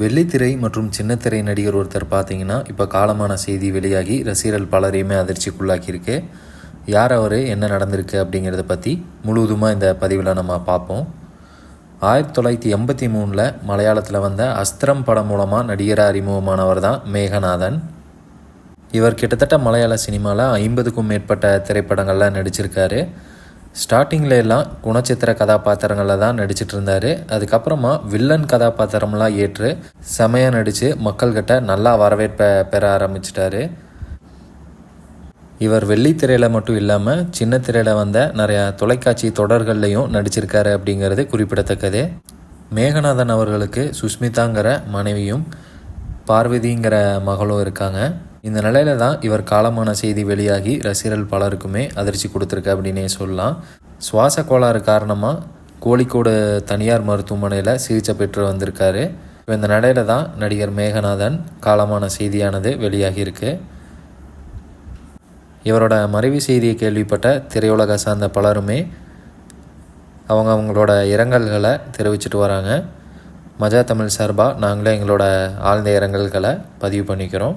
வெள்ளித்திரை மற்றும் சின்னத்திரை நடிகர் ஒருத்தர் பார்த்தீங்கன்னா இப்போ காலமான செய்தி வெளியாகி ரசிகர்கள் பலரையுமே அதிர்ச்சிக்குள்ளாக்கியிருக்கு. யார் அவர்? என்ன நடந்திருக்கு? அப்படிங்கிறத பற்றி முழுவதுமாக இந்த பதிவில் நம்ம பார்ப்போம். ஆயிரத்தி தொள்ளாயிரத்தி எண்பத்தி மூணில் மலையாளத்தில் வந்த அஸ்திரம் படம் மூலமாக நடிகராக அறிமுகமானவர் தான் மேகநாதன். இவர் கிட்டத்தட்ட மலையாள சினிமாவில் ஐம்பதுக்கும் மேற்பட்ட திரைப்படங்களில் நடிச்சிருக்காரு. ஸ்டார்டிங்கில் எல்லாம் குணச்சித்திர கதாபாத்திரங்களில் தான் நடிச்சிட்டு இருந்தார் அதுக்கப்புறமா வில்லன் கதாபாத்திரம்லாம் ஏற்று செமையாக நடித்து மக்கள்கிட்ட நல்லா வரவேற்பை பெற ஆரம்பிச்சிட்டாரு. இவர் வெள்ளித்திரையில் மட்டும் இல்லாமல் சின்ன திரையில் வந்த நிறையா தொலைக்காட்சி தொடர்கள்லையும் நடிச்சிருக்காரு அப்படிங்கிறது குறிப்பிடத்தக்கது. மேகநாதன் அவர்களுக்கு சுஷ்மிதாங்கிற மனைவியும் பார்வதிங்கிற மகளும் இருக்காங்க. இந்த நிலையில தான் இவர் காலமான செய்தி வெளியாகி ரசிகர்கள் பலருக்குமே அதிர்ச்சி கொடுத்துருக்கு அப்படின்னே சொல்லலாம். சுவாச கோளாறு காரணமாக கோழிக்கோடு தனியார் மருத்துவமனையில் சிகிச்சை பெற்று வந்திருக்காரு. இப்போ இந்த நிலையில தான் நடிகர் மேகநாதன் காலமான செய்தியானது வெளியாகியிருக்கு இவரோட மறைவு செய்தியை கேள்விப்பட்ட திரையுலக சார்ந்த பலருமே அவங்க அவங்களோட இரங்கல்களை தெரிவிச்சிட்டு வராங்க. மஜா தமிழ் சார்பாக நாங்களே எங்களோட ஆழ்ந்த இரங்கல்களை பதிவு பண்ணிக்கிறோம்.